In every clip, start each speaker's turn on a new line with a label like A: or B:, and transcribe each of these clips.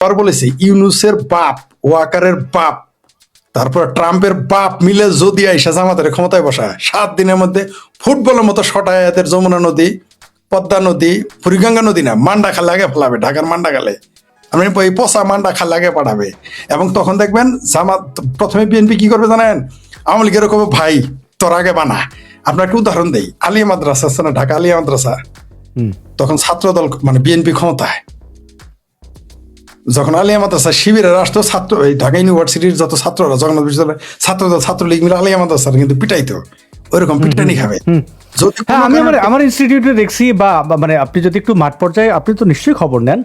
A: আর বলেছে ইউনুসের বাপ ওয়াকারের বাপ তারপর ট্রাম্পের বাপ মিলে যদি আইসা জামাতের ক্ষমতায় বসায় সাত দিনের মধ্যে ফুটবলের মতো শটায় এদের যমুনা নদী পদ্মা নদী বুড়িগঙ্গা নদী না মান্ডা খালে আগে ফেলাবে ঢাকার মান্ডা খালে। আমি এই পচা মান্ডা খালে আগে পাঠাবে। এবং তখন দেখবেন জামাত প্রথমে বিএনপি কি করবে জানেন? আওয়ামী লীগের এরকম ভাই তোর আগে বানা। আপনার একটা উদাহরণ দেই আলিয়া মাদ্রাসা আছে না ঢাকা আলিয়া মাদ্রাসা? তখন ছাত্রদল মানে বিএনপি ক্ষমতায়। যখন আলিয়া মাদ্রাসা শিবিরের রাষ্ট্র ছাত্র এই ঢাকা ইউনিভার্সিটির যত ছাত্ররা জগন্নাথ বিশ্ববিদ্যালয় ছাত্রদল ছাত্রলীগ মিলে আলিয়া মাদ্রাসার কিন্তু পিটাইতো। ওইরকম পিটানি খাবে।
B: হ্যাঁ আমি আমার আমার ইনস্টিটিউটে দেখছি বা মানে আপনি যদি একটু মাঠ পর্যায়ে আপনি তো নিশ্চয়ই খবর নেন।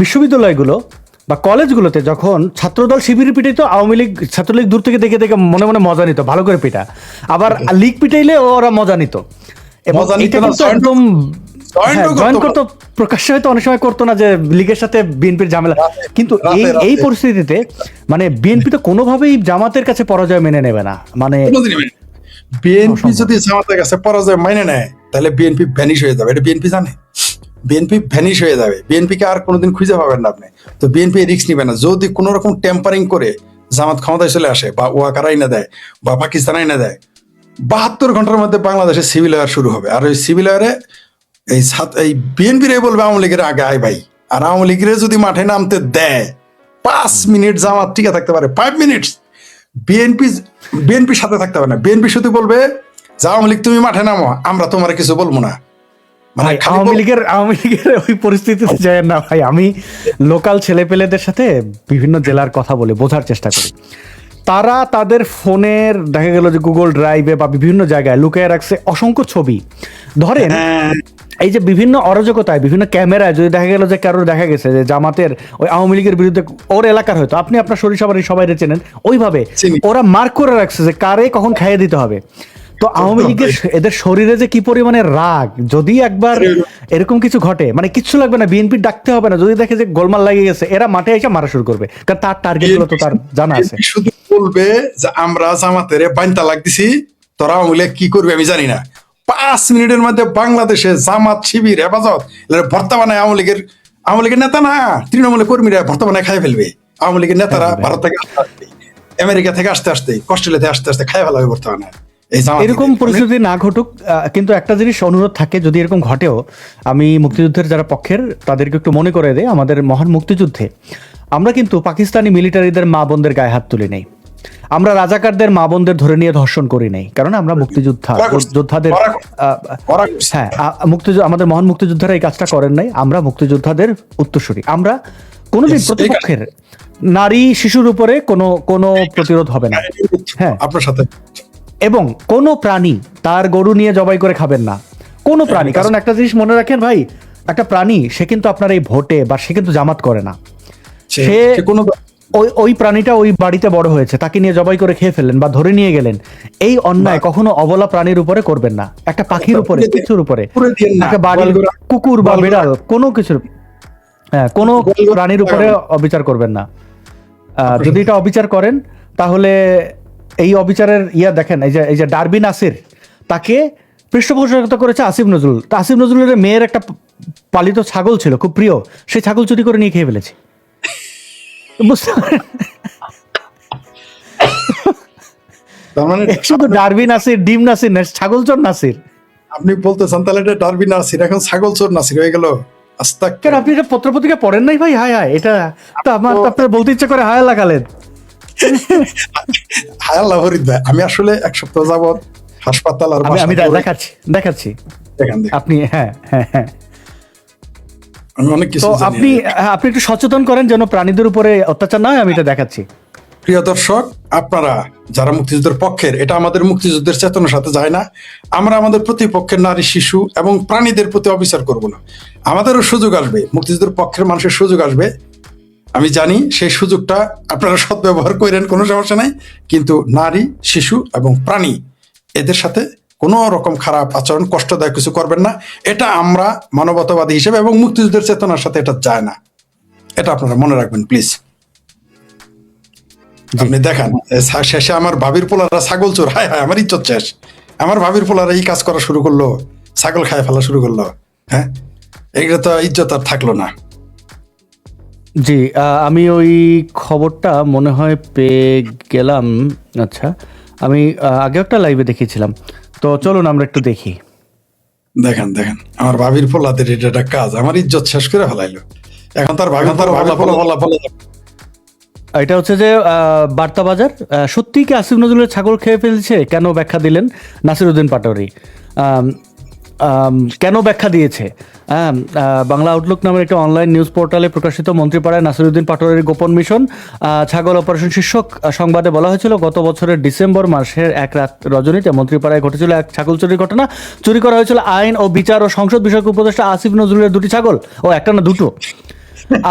B: বিশ্ববিদ্যালয়গুলো বা কলেজগুলোতে যখন ছাত্রদল শিবির পিটাইত আওয়ামী লীগ ছাত্রলীগ দূর থেকে দেখে দেখে মনে মনে মজা নিত ভালো করে পিটা। আবার লীগ পিটাইলে ওরা মজা নিত। এবং
A: মজা নিত
B: এটা কিন্তু একদম জয়েন করতো প্রকাশ্যে হয়তো অনেক সময় করতো না যে লীগের সাথে বিএনপির ঝামেলা। কিন্তু এই এই পরিস্থিতিতে মানে বিএনপি তো কোনোভাবেই জামাতের কাছে পরাজয় মেনে নেবে না। মানে
A: বিএনপি যদি জামাতের কাছে পরাজয় মাইনে নেয় তাহলে বিএনপি ভ্যানিশ হয়ে যাবে। এটা বিএনপি জানে। বিএনপি ভ্যানিশ হয়ে যাবে। বিএনপি কে আর কোনোদিন খুঁজে পাবেন না আপনি। তো বিএনপি রিস্ক নিবে না। যদি কোনো রকম টেম্পারিং করে জামাত ক্ষমতায় চলে আসে বা ওয়াকার আইনে দেয় বা পাকিস্তান আইনে দেয় বাহাত্তর ঘণ্টার মধ্যে বাংলাদেশে সিভিল ওয়ার শুরু হবে। আর ওই সিভিল ওয়ারে এই এই বিএনপির বলবে আওয়ামী লীগের আগে আয় ভাই। আর আওয়ামী লীগের যদি মাঠে নামতে দেয় পাঁচ মিনিট জামাত টিকে থাকতে পারে ফাইভ মিনিটস বিএনপি বিএনপির সাথে থাকতে পারে না। বিএনপি শুধু বলবে যে আওয়ামী লীগ তুমি মাঠে নামো আমরা তোমার কিছু বলব না। মানে
B: আওয়ামী লীগের আওয়ামী লীগের ওই পরিস্থিতিতে যায় না ভাই। আমি লোকাল ছেলেপেলেদের সাথে বিভিন্ন জেলার কথা বলে বোঝার চেষ্টা করি। তারা তাদের ফোনের দেখা গেল যে গুগল ড্রাইভে বা বিভিন্ন জায়গায় লুকিয়ে রাখছে অসংখ্য ছবি। ধরেন
A: হ্যাঁ,
B: এই যে বিভিন্ন অরাজকতায় বিভিন্ন ক্যামেরায় যদি দেখা গেল যে কারোর দেখা গেছে যে জামাতের ওই আওয়ামী লীগের বিরুদ্ধে ওর এলাকার হয়তো আপনি আপনার সরিষাবাড়ি সবাই চেনেন ওইভাবে ওরা মার্ক করে রাখছে যে কারে কখন খাইয়ে দিতে হবে। তো আওয়ামী লীগের এদের শরীরে যে কি পরিমাণে রাগ যদি একবার এরকম কিছু ঘটে মানে কিচ্ছু লাগবে না বিএনপি ডাকতে হবে না যদি দেখে যে গোলমাল লাগিয়ে গেছে এরা মাঠে এসে মারা শুরু করবে। কারণ তার টার্গেটগুলো তো তার জানা আছে।
A: বলবে যে আমরা জামাতের বাইনতা লাগতেছি তোরা লীগ কি করবে আমি জানি না। পাঁচ মিনিটের মধ্যে বাংলাদেশে জামাত শিবির হেফাজত ভর্তা বানায় আওয়ামী লীগের আওয়ামী লীগের নেতা না তৃণমূলের কর্মীরা ভর্তা বানায় খাই ফেলবে। আওয়ামী লীগের নেতারা ভারত থেকে আসতে আসতে আমেরিকা থেকে আসতে আসতে অস্ট্রেলিয়া থেকে আসতে আসতে খাই ফেলাবে ভর্তা বানায়
B: এরকম পরিস্থিতি না ঘটুক কিন্তু একটা জিনিস অনুরোধ থাকে যদি এরকম ঘটেও আমি মুক্তিযুদ্ধের যারা পক্ষের তাদেরকে একটু মনে করে দেয় আমাদের মহান মুক্তিযুদ্ধে আমরা কিন্তু পাকিস্তানি মিলিটারিদের মা বোনদের গায়ে হাত তুলে নেই। আমরা রাজাকারদের মা বোনদের ধরে নিয়ে ধর্ষণ করি নাই কারণ আমরা মুক্তিযোদ্ধা যোদ্ধাদের। হ্যাঁ মুক্তিযুদ্ধ আমাদের মহান মুক্তিযোদ্ধারা এই কাজটা করেন নাই আমরা মুক্তিযোদ্ধাদের উত্তরসূরি। আমরা কোনোদিন প্রতিপক্ষের নারী শিশুর উপরে কোনো কোনো প্রতিরোধ হবে না। হ্যাঁ।
A: আপনার সাথে
B: এবং কোনো প্রাণী তার গরু নিয়ে জবাই করে খাবেন না। কোনো প্রাণী কারণ একটা জিনিস মনে রাখেন ভাই একটা প্রাণী সে কিন্তু আপনার এই ভোটে বা সে কিন্তু জামাত করে না।
A: সে কোনো
B: ওই ওই প্রাণীটা ওই বাড়িতে বড় হয়েছে তাকে নিয়ে জবাই করে খেয়ে ফেলেন বা ধরে নিয়ে গেলেন এই অন্যায় কখনো অবলা প্রাণীর উপরে করবেন না। একটা পাখির উপরে কিছুর উপরে। একটা বাড়ির কুকুর বা বিড়াল কোনো কিছুর হ্যাঁ কোনো প্রাণীর উপরে অবিচার করবেন না। যদি এটা অবিচার করেন তাহলে এই অবিচারের ইয়া দেখেন এই যে এই যে ডারবি আসির তাকে পৃষ্ঠপোষকতা করেছে আসিফ নজরুল। তা আসিফ নজরুলের মেয়ের একটা পালিত ছাগল ছিল খুব প্রিয় সেই ছাগল চুরি করে নিয়ে খেয়ে ফেলেছে। বুঝতে
A: তার মানে
B: শুধু ডারবি নাসির ডিম নাসির না ছাগল চোর নাসির।
A: আপনি বলতেছেন তাহলে এটা ডারবি নাসির এখন ছাগল চোর নাসির হয়ে গেল। আস্তা
B: আপনি এটা পত্রপত্রিকা পড়েন নাই ভাই? হায় হায় এটা তো আমার আপনার বলতে ইচ্ছে করে হায় লাগালেন।
A: হায় আল্লাহ ভাই আমি আসলে এক সপ্তাহ যাবত হাসপাতাল আর
B: আমি দেখাচ্ছি দেখাচ্ছি। আপনি হ্যাঁ হ্যাঁ হ্যাঁ।
A: আমি অনেক কিছু
B: আপনি আপনি একটু সচেতন করেন যেন প্রাণীদের উপরে অত্যাচার না হয় আমি এটা দেখাচ্ছি।
A: প্রিয় দর্শক আপনারা যারা মুক্তিযুদ্ধের পক্ষের এটা আমাদের মুক্তিযুদ্ধের চেতনার সাথে যায় না। আমরা আমাদের প্রতিপক্ষের নারী শিশু এবং প্রাণীদের প্রতি অবিচার করব না। আমাদেরও সুযোগ আসবে মুক্তিযুদ্ধের পক্ষের মানুষের সুযোগ আসবে। আমি জানি সেই সুযোগটা আপনারা সদ্ব্যবহার করেন কোনো সমস্যা নাই। কিন্তু নারী শিশু এবং প্রাণী এদের সাথে কোনো রকম খারাপ আচরণ, কষ্টদায়ক কিছু করবেন না। এটা আমরা মানবতাবাদী হিসেবে এবং মুক্তিযুদ্ধের চেতনার সাথে এটা যায় না। এটা আপনারা মনে রাখবেন, প্লিজ। আপনি দেখান শেষে আমার ভাবির পোলারা ছাগল চোর। হায় হায়, আমার ইজ্জত শেষ। আমার ভাবির পোলারা এই কাজ করা শুরু করল, ছাগল খায় ফেলা শুরু করল হ্যাঁ? এগুলো তো ইজ্জত আর থাকল না।
B: জি আমি ওই খবরটা মনে হয় পেয়ে গেলাম। আচ্ছা আমি আগে একটা লাইভে দেখিয়েছিলাম। তো চলুন আমরা একটু দেখি।
A: দেখেন দেখেন আমার ভাবির পোলাদের এটা একটা কাজ আমার ইজ্জত শেষ করে ফেলাইলো। এখন তার ভাবি তার ভাবি পোলা পোলা বলা
B: এটা হচ্ছে যে আহ, বার্তা বাজার সত্যি সত্যিই কি আসিফ নজরুলের ছাগল খেয়ে ফেলছে? কেন ব্যাখ্যা দিলেন নাসিরুদ্দিন পাটোয়ারি। কেন ব্যাখ্যা দিয়েছে? আহ, বাংলা আউটলুক নামের একটি অনলাইন নিউজ পোর্টালে প্রকাশিত মন্ত্রীপাড়ায় নাসিরুদ্দিন পাটোয়ারির গোপন মিশন ছাগল অপারেশন শীর্ষক সংবাদে বলা হয়েছিল গত বছরের ডিসেম্বর মাসের এক রাত রজনীতে মন্ত্রীপাড়ায় ঘটেছিল এক ছাগল চুরির ঘটনা। চুরি করা হয়েছিল আইন ও বিচার ও সংসদ বিষয়ক উপদেষ্টা আসিফ নজরুলের দুটি ছাগল। ও একটা না দুটো।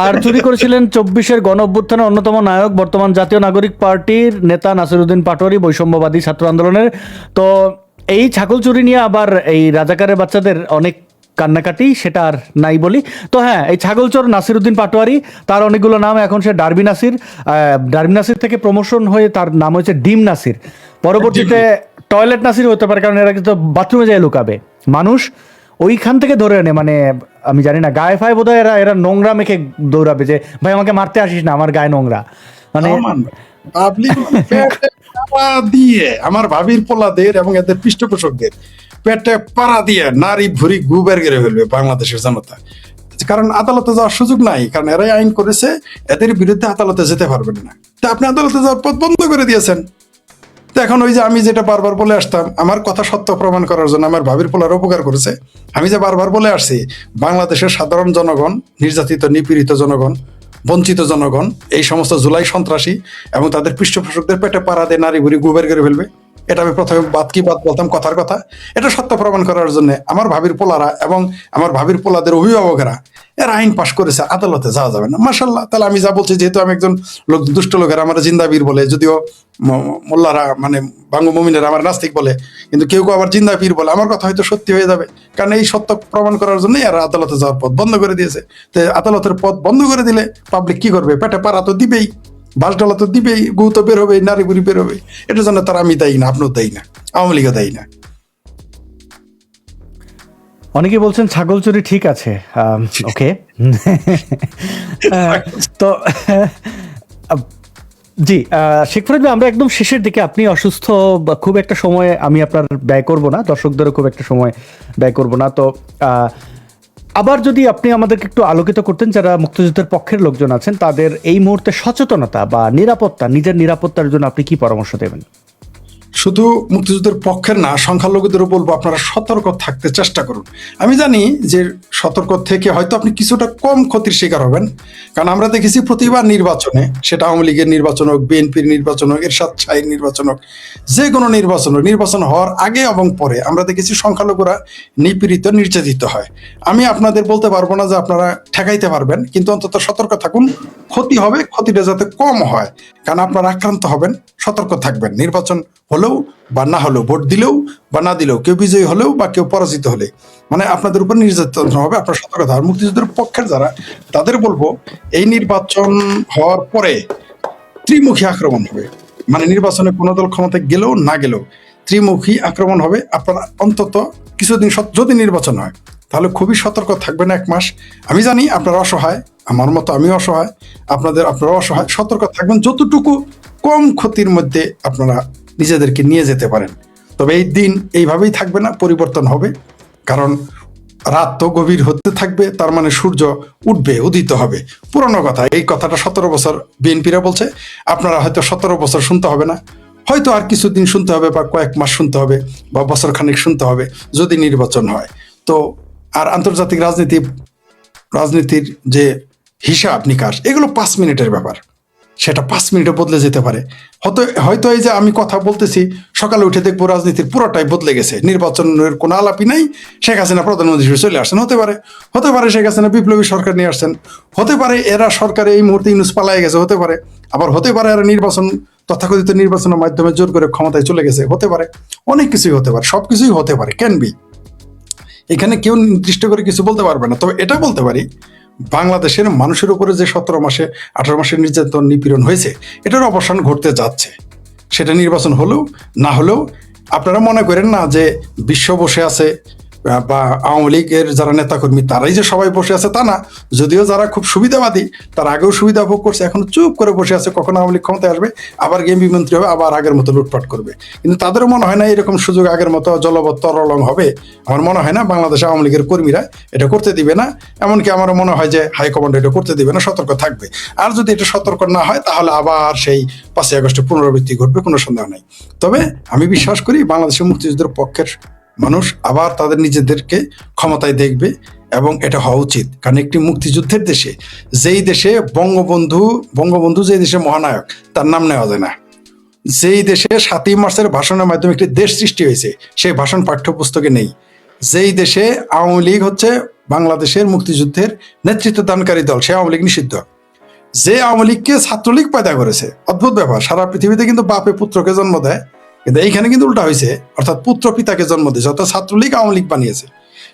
B: আর চুরি করেছিলেন চব্বিশের গণ অভ্যুত্থানের অন্যতম নায়ক বর্তমান জাতীয় নাগরিক পার্টির নেতা নাসিরুদ্দিন পাটোয়ারি বৈষম্যবাদী ছাত্র আন্দোলনের। তো এই ছাগল চুরি নিয়ে আবার এই রাজাকারের বাচ্চাদের অনেক কান্নাকাটি সেটা আর নাই বলি। তো হ্যাঁ এই ছাগল ছাগলচোর নাসিরুদ্দিন পাটোয়ারি তার অনেকগুলো নাম এখন সে ডারবি নাসির ডারবি নাসির থেকে প্রমোশন হয়ে তার নাম হয়েছে ডিম নাসির। পরবর্তীতে টয়লেট নাসির। হতে পারে কারণ এরা কিন্তু বাথরুমে যায় লুকাবে। মানুষ ওইখান থেকে ধরে এনে মানে আমি জানি না গায়ে ফায়ে বোধহয় এরা এরা নোংরা মেখে দৌড়াবে যে ভাই আমাকে মারতে আসিস না আমার গায়ে নোংরা। মানে
A: পাবলিক দিয়ে, আমার ভাবির পোলাদের এবং এদের পৃষ্ঠপোষকদের পেটে পাড়া দিয়ে নারী গুবের গেড়ে ফেলবে বাংলাদেশের জনতা। কারণ আদালতে যাওয়ার সুযোগ নাই, কারণ এরাই আইন করেছে, এদের বিরুদ্ধে আদালতে যেতে পারবেন না। তা আপনি আদালতে যাওয়ার পথ বন্ধ করে দিয়েছেন। তো এখন ওই যে আমি যেটা বারবার বলে আসতাম, আমার কথা সত্য প্রমাণ করার জন্য আমার ভাবির পোলার উপকার করেছে। আমি যে বারবার বলে আসছি, বাংলাদেশের সাধারণ জনগণ, নির্যাতিত, নিপীড়িত জনগণ বঞ্চিত জনগণ, এই সমস্ত জুলাই সন্ত্রাসী এবং তাদের পৃষ্ঠপোষকদের পেটে পাড়া দিয়ে নারী ঘুরি গুবের করে ফেলবে। এটা আমি প্রথমে বাদ কি বাদ বলতাম কথার কথা। এটা সত্য প্রমাণ করার জন্য আমার ভাবির পোলারা এবং আমার ভাবির পোলাদের অভিভাবকেরা, এরা আইন পাশ করেছে, আদালতে যাওয়া যাবে না। মাসাল্লাহ তাহলে আমি যা বলছি, যেহেতু আমি একজন লোক, দুষ্ট লোকের, আমার জিন্দাবীর বলে, যদিও মোল্লারা মানে বাঙ্গু মমিনের আমার নাস্তিক বলে, কিন্তু কেউ কেউ আবার জিন্দাবীর বলে, আমার কথা হয়তো সত্যি হয়ে যাবে। কারণ এই সত্য প্রমাণ করার জন্য এরা আদালতে যাওয়ার পথ বন্ধ করে দিয়েছে। তো আদালতের পথ বন্ধ করে দিলে পাবলিক কি করবে? পেটে পাড়া তো দিবেই। বাস ডলা তো দিবেই গু তো বের হবে নারী বুড়ি বের হবে এটার জন্য তারা আমি দায়ী না আপনিও দায়ী না আওয়ামী লীগও দায়ী না।
B: অনেকে বলছেন ছাগল চুরি ঠিক আছে ওকে। তো জি আহ, শেখ ফরিদ আমরা একদম শেষের দিকে আপনি অসুস্থ খুব একটা সময় আমি আপনার ব্যয় করব না দর্শকদেরও খুব একটা সময় ব্যয় করব না তো আহ, আবার যদি আপনি আমাদেরকে একটু আলোকিত করতেন, যারা মুক্তিযুদ্ধের পক্ষের লোকজন আছেন, তাদের এই মুহূর্তে সচেতনতা বা নিরাপত্তা, নিজের নিরাপত্তার জন্য আপনি কি পরামর্শ দেবেন?
A: শুধু মুক্তিযুদ্ধের পক্ষের না সংখ্যালঘুদেরও বলব আপনারা সতর্ক থাকতে চেষ্টা করুন। আমি জানি যে সতর্ক থেকে হয়তো আপনি কিছুটা কম ক্ষতির শিকার হবেন, কারণ আমরা দেখেছি প্রতিবার নির্বাচনে, সেটা আওয়ামী লীগের নির্বাচন হোক, বিএনপির নির্বাচন হোক, এরশাদ শাহীর নির্বাচন হোক, যে কোনো নির্বাচন হোক, নির্বাচন হওয়ার আগে এবং পরে আমরা দেখেছি সংখ্যালঘুরা নিপীড়িত, নির্যাতিত হয়। আমি আপনাদের বলতে পারব না যে আপনারা ঠেকাইতে পারবেন, কিন্তু অন্তত সতর্ক থাকুন। ক্ষতি হবে, ক্ষতিটা যাতে কম হয়, কারণ আপনারা আক্রান্ত হবেন, সতর্ক থাকবেন। নির্বাচন হলেও বা না হলেও, ভোট দিলেও বা না দিলেও, কেউ বিজয়ী হলেও বা কেউ পরাজিত হলে। মানে আপনাদের উপর নির্যাতন হবে, আপনার সতর্ক থাকুন। মুক্তিযুদ্ধের পক্ষের যারা, তাদের বলব, এই নির্বাচন হওয়ার পরে ত্রিমুখী আক্রমণ হবে। মানে নির্বাচনে কোনো দল ক্ষমতায় গেলেও না গেলেও ত্রিমুখী আক্রমণ হবে। আপনারা অন্তত কিছুদিন যদি নির্বাচন হয়, তাহলে খুবই সতর্ক থাকবেন এক মাস। আমি জানি আপনারা অসহায়, আমার মতো আমি অসহায়, আপনাদের আপনারা অসহায়। সতর্ক থাকবেন। যতটুকু কম ক্ষতির মধ্যে আপনারা নিজেদেরকে নিয়ে যেতে পারেন। তবে এই দিন এইভাবেই থাকবে না, পরিবর্তন হবে। কারণ রাত তো গভীর হতে থাকবে, তার মানে সূর্য উঠবে, উদিত হবে। পুরনো কথা, এই কথাটা সতেরো বছর বিএনপিরা বলছে। আপনারা হয়তো সতেরো বছর শুনতে হবে না। হয়তো আর কিছুদিন শুনতে হবে বা কয়েক মাস শুনতে হবে বা বছর খানিক শুনতে হবে, যদি নির্বাচন হয়। তো আর আন্তর্জাতিক রাজনীতি, রাজনীতির যে হিসাব নিকাশ, এগুলো পাঁচ মিনিটের ব্যাপার। সেটা পাঁচ মিনিটে বদলে যেতে পারে। হয়তো হয়তো এই যে আমি কথা বলতেছি, সকালে উঠে দেখব রাজনীতির পুরোটাই বদলে গেছে। নির্বাচনের কোনো আলাপই নাই, শেখ হাসিনা প্রধানমন্ত্রী চলে আসছেন। হতে পারে হতে পারে শেখ হাসিনা বিপ্লবী সরকার নিয়ে আসছেন। হতে পারে এরা সরকারে এই মুহূর্তে ইউনুস পালাই গেছে, হতে পারে। আবার হতে পারে এরা নির্বাচন, তথাকথিত নির্বাচনের মাধ্যমে জোর করে ক্ষমতায় চলে গেছে, হতে পারে। অনেক কিছুই হতে পারে সব কিছুই হতে পারে ক্যান বি এখানে কেউ নির্দিষ্ট করে কিছু বলতে পারবে না, তবে এটা বলতে পারি বাংলাদেশের মানুষের উপরে যে সতেরো মাসে, আঠারো মাসের নির্যাতন নিপীড়ন হয়েছে, এটার অবসান ঘটতে যাচ্ছে। সেটা নির্বাচন হলেও, না হলেও, আপনারা মনে করেন না যে বিশ্ব বসে আছে বা আওয়ামী লীগের যারা নেতাকর্মী, তারাই যে সবাই বসে আছে তা না। যদিও যারা খুব সুবিধাবাদী, তারা আগেও সুবিধা ভোগ করছে, এখন চুপ করে বসে আছে, কখন আওয়ামী লীগ ক্ষমতায় আসবে, আবার এমপি মন্ত্রী হবে, আবার আগের মতো লুটপাট করবে। কিন্তু তাদেরও মনে হয় না এরকম সুযোগ আগের মতো জলবৎ তরলং হবে। আমার মনে হয় না বাংলাদেশ আওয়ামী লীগের কর্মীরা এটা করতে দিবে না। এমনকি আমার মনে হয় যে হাইকমান্ড এটা করতে দিবে না, সতর্ক থাকবে। আর যদি এটা সতর্ক না হয়, তাহলে আবার সেই পাঁচই আগস্টে পুনরাবৃত্তি ঘটবে, কোনো সন্দেহ নেই। তবে আমি বিশ্বাস করি বাংলাদেশের মুক্তিযুদ্ধের পক্ষের মানুষ আবার তাদের নিজেদেরকে ক্ষমতায় দেখবে এবং এটা হওয়া উচিত। কারণ একটি মুক্তিযুদ্ধের দেশে যেই দেশে বঙ্গবন্ধু বঙ্গবন্ধু যেই দেশে মহানায়ক, তার নাম নেওয়া যায় না। যেই দেশে সাতই মার্চের ভাষণের মাধ্যমে একটি দেশ সৃষ্টি হয়েছে সেই ভাষণ পাঠ্যপুস্তকে নেই। যেই দেশে আওয়ামী লীগ হচ্ছে বাংলাদেশের মুক্তিযুদ্ধের নেতৃত্ব দানকারী দল, সে আওয়ামী লীগ নিষিদ্ধ। যে আওয়ামী লীগকে ছাত্রলীগ পয়দা করেছে, অদ্ভুত ব্যাপার, সারা পৃথিবীতে কিন্তু বাপে পুত্রকে জন্ম দেয়। কিন্তু এইখানে কিন্তু উল্টা হয়েছে অর্থাৎ পুত্র পিতাকে জন্ম দিয়েছে, অর্থাৎ ছাত্রলীগ আওয়ামী লীগ বানিয়েছে।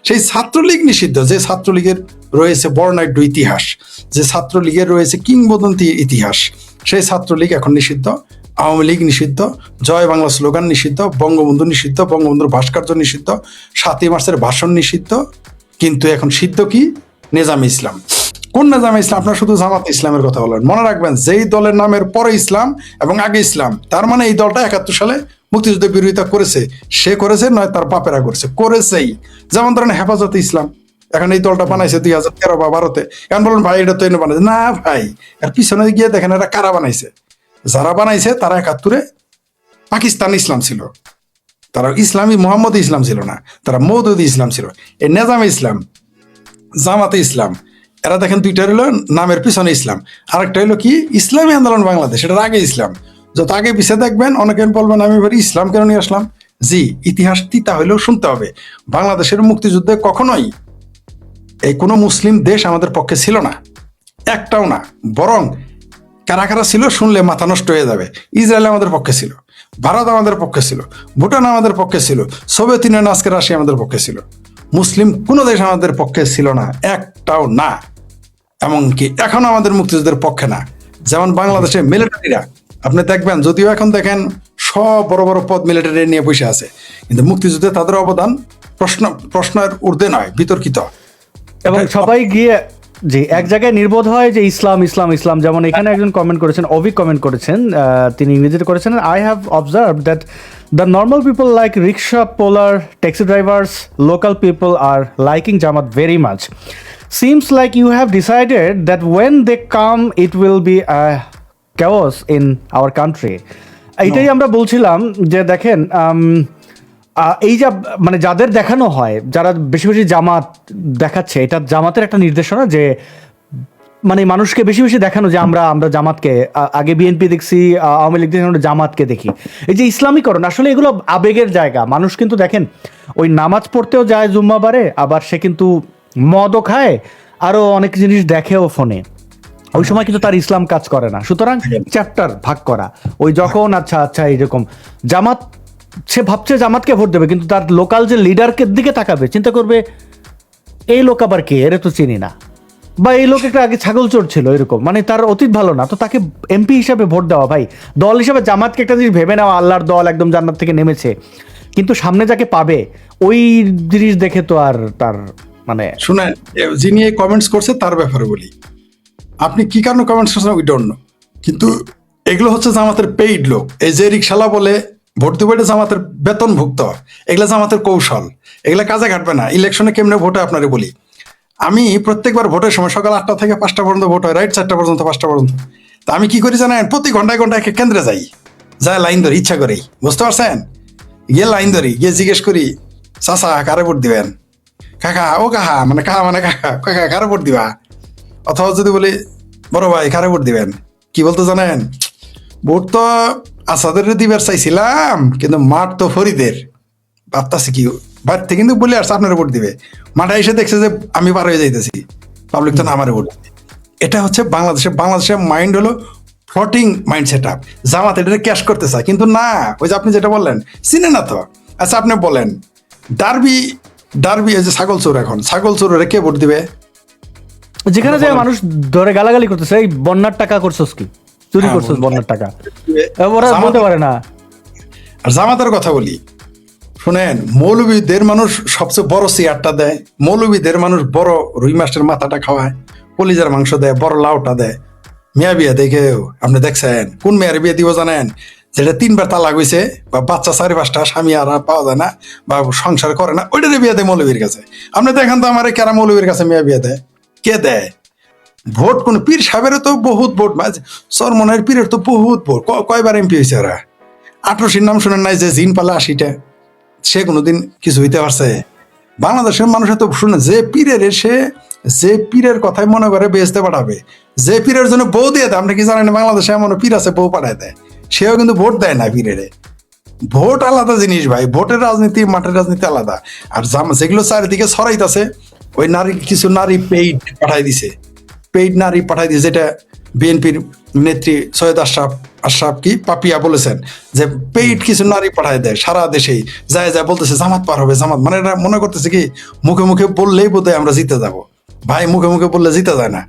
A: সেই ছাত্রলীগ নিষিদ্ধ, যে ছাত্রলীগের রয়েছে বর্ণাঢ্য ইতিহাস, যে ছাত্রলীগের রয়েছে কিংবদন্তি ইতিহাস, সেই ছাত্রলীগ এখন নিষিদ্ধ, আওয়ামী লীগ নিষিদ্ধ, জয় বাংলা স্লোগান নিষিদ্ধ, বঙ্গবন্ধু নিষিদ্ধ, বঙ্গবন্ধুর ভাস্কর্য নিষিদ্ধ, সাতই মার্চের ভাষণ নিষিদ্ধ, কিন্তু এখন সিদ্ধ কি? নেজাম ইসলাম। কোন নেজামে ইসলাম? আপনার শুধু জামাত ইসলামের কথা বলেন। মনে রাখবেন, যেই দলের নামের পরে ইসলাম এবং আগে ইসলাম, তার মানে এই দলটা একাত্তর সালে মুক্তিযুদ্ধের বিরোধিতা করেছে, সে করেছে, নয় তার বাপেরা করেছে। করেছেই। যেমন ধরেন হেফাজতে ইসলাম, এখন এই দলটা বানাইছে দুই হাজার তেরো বা বারোতে। এখন বলুন ভাই, এটা তো এনে বানাইছে। না ভাই, এর পিছনে গিয়ে দেখেন এটা কারা বানাইছে? যারা বানাইছে, তারা একাত্তরে পাকিস্তান ইসলাম ছিল। তারা ইসলামী মোহাম্মদ ইসলাম ছিল না, তারা মৌদুদি ইসলাম ছিল। এই নেজামে ইসলাম, জামাতে ইসলাম, এরা দেখেন দুইটা হলো নামের পিছনে ইসলাম। আরেকটা হলো কি? ইসলামী আন্দোলন বাংলাদেশ এটার আগে ইসলাম। যত আগে পিছিয়ে দেখবেন অনেকে বলবেন, আমি এবার ইসলাম কেন নিয়ে আসলাম? জি, ইতিহাস তিতা হইলেও শুনতে হবে। বাংলাদেশের মুক্তিযুদ্ধে কখনোই এই কোনো মুসলিম দেশ আমাদের পক্ষে ছিল না। একটাও না, বরং কারা কারা ছিল শুনলে মাথা নষ্ট হয়ে যাবে। ইসরায়েল আমাদের পক্ষে ছিল, ভারত আমাদের পক্ষে ছিল, ভুটান আমাদের পক্ষে ছিল, সোভিয়েত ইউনিয়ন আজকে রাশিয়া আমাদের পক্ষে ছিল। মুসলিম কোনো দেশ আমাদের পক্ষে ছিল না, একটাও না। এমনকি এখন আমাদের মুক্তিযুদ্ধের পক্ষে না। যেমন বাংলাদেশে মিলিটারিরা আপনি দেখবেন যদিও এখন দেখেন সব বড় বড় পদ মিলিটারি নিয়ে বসে আছে কিন্তু মুক্তিযুদ্ধে তাদের অবদান প্রশ্ন প্রশ্নের ঊর্ধ্বে নয় বিতর্কিত।
B: এবং সবাই গিয়ে জি এক জায়গায় নির্বোধ হয় যে ইসলাম ইসলাম ইসলাম যেমন এখানে একজন কমেন্ট করেছেন অভিক কমেন্ট করেছেন তিনি ইংরেজিতে করেছেন I have observe that the normal people like rickshaw pullers taxi drivers local people are liking Jamaat very much seems like you have decided that when they come it will be chaos in our country এইটাই আমরা বলছিলাম যে দেখেন এই যা মানে যাদের দেখানো হয় যারা বেশি বেশি জামাত দেখাচ্ছে এটা জামাতের একটা নির্দেশনা যে মানে মানুষকে বেশি বেশি দেখানো যে আমরা আমরা জামাতকে আগে বিএনপি দেখছি আওয়ামী লীগ দেখছি জামাতকে দেখি। এই যে ইসলামীকরণ আসলে এগুলো আবেগের জায়গা। মানুষ কিন্তু দেখেন ওই নামাজ পড়তেও যায় জুম্মাবারে আবার সে কিন্তু মদও খায় আরও অনেক জিনিস দেখেও ফোনে। ওই সময় কিন্তু তার ইসলাম কাজ করে না। সুতরাং চ্যাপ্টার ভাগ করা। ওই যখন আচ্ছা আচ্ছা এইরকম জামাত সে ভাবছে জামাতকে ভোট দেবে কিন্তু তার লোকাল যে লিডারকে দিকে তাকাবে চিন্তা করবে এই লোক আবার কে? এর তো চিনি না। বা এই লোক একটা আগে ছাগল চোর ছিল এরকম। মানে তার অতীত ভালো না তো তাকে এমপি হিসাবে ভোট দেওয়া ভাই। দল হিসাবে জামাতকে একটা জিনিস ভেবে নেওয়া আল্লাহর দল একদম জান্নাত থেকে নেমেছে। কিন্তু সামনে যাকে পাবে ওই জিনিস দেখে তো আর তার মানে
A: শুনেন এ, যিনি এই কমেন্টস করছে তার ব্যাপারে বলি। আপনি কি কারণে কমেন্টস করছেন উই ডোন্ট নো কিন্তু এগুলো হচ্ছে জামাতের পেইড লোক। এই যে রিক্সালা বলে ভোট দেবো এটা জামাতের বেতনভুক্ত। এগুলা জামাতের কৌশল। এগুলো কাজে ঘাটবে না। ইলেকশনে কেমনে ভোটে আপনারে বলি। আমি প্রত্যেকবার ভোটের সময় সকাল আটটা থেকে পাঁচটা পর্যন্ত ভোট হয় রাইট চারটা পর্যন্ত, পাঁচটা পর্যন্ত। তা আমি কি করি জানেন? প্রতি ঘন্টায় ঘন্টায় কেন্দ্রে যাই। যায় লাইন ধরি, ইচ্ছা করেই। বুঝতে পারছেন? গিয়ে লাইন ধরি, গিয়ে জিজ্ঞেস করি, চাচা, কারে ভোট দিবেন? কাকা, ও কাহা? মানে কাহা মানে কাকা কাকা, কারে ভোট দিবা? অথবা যদি বলি, বড় ভাই, কারে ভোট দিবেন? কি বলতো জানেন? ভোট তো আসাদের দিবার চাইছিলাম, কিন্তু মাঠ তো ফরিদের। ভাবতাছি কি বাড়িতে কিন্তু বলে আসছে, আপনার ভোট দিবে। মাঠে এসে দেখছে যে আমি পার হয়ে যাইতেছি। পাবলিক তো আমার ভোট। এটা হচ্ছে বাংলাদেশে বাংলাদেশের মাইন্ড হলো floating mind set up Jamaat এটা ক্যাশ করতে চায়, কিন্তু না, ওই যে আপনি যেটা বললেন, চিনে না তো। আচ্ছা আপনি বলেন, ডারবি ডারবি এই যে ছাগল চোর এখন, ছাগল চোরে কে ভোট দিবে?
B: যেখানে যে মানুষ ধরে গালাগালি করতেছে এই বন্যার টাকা করছস কি? চুরি
A: হ্যাঁ,
B: করছস
A: বন্যার
B: টাকা? ওরা বলতে পারে না।
A: আর জামাতের কথা বলি। শুনেন মৌলবীদের মানুষ সবচেয়ে বড় চেয়ারটা দেয়। মৌলবীদের মানুষ বড় রুই মাছের মাথাটা খাওয়ায় কলিজার মাংস দেয় বড় লাউটা দেয়। মেয়া বিয়া দেখে আপনি দেখছেন? কোন মেয়ের বিয়ে দিব জানেন? যেটা তিনবার তালাক হয়েছে বা বাচ্চা চারি পাঁচটা স্বামী আর পাওয়া যায় না বা সংসার করে না ওইটারে বিয়ে দেয় মৌলবীর কাছে। আপনি দেখেন তো আমার কেরা মৌলবীর কাছে মেয়া বিয়ে দেয়? কে দেয়? ভোট কোন? পীর সাহেবেরও তো বহুত ভোট সরমনের পীরের তো বহুত ভোট। কয়বার এমপি হয়েছে ওরা? আঠারোশির নাম শুনেন নাই যে জিন পালা আশিটা। সে কোনোদিন কিছু হইতে পারছে? বাংলাদেশের মানুষ তো শুনে, যে পীরের সে যে পীরের কথাই মনে করে বেচতে পাঠাবে, যে পীরের জন্য বউ দিয়ে দেয় আপনি কি জানেন বাংলাদেশে এমন পীর আছে, বউ পাঠায় দেয়। সেও কিন্তু ভোট দেয় না পীরের। ভোট আলাদা জিনিস ভাই, ভোটের রাজনীতি, মাঠের রাজনীতি আলাদা। আর যেগুলো চারিদিকে ছড়াইতেছে ওই নারী, কিছু নারী পেইড পাঠাই দিছে। পেইড নারী পাঠাই দিয়েছে যেটা বিএনপির নেত্রী সৈয়দ আশরাফ আশরাফ কি? পাপিয়া বলেছেন যে পেইড কিছু নারী পাঠায় দেয় সারা দেশেই। যায় যায় বলতেছে, জামাত পার হবে, জামাত। মানে এরা মনে করতেছে কি, মুখে মুখে বললেই বোধহয় আমরা জিতে যাব। ভাই, মুখে মুখে বললে জিতে যায় না।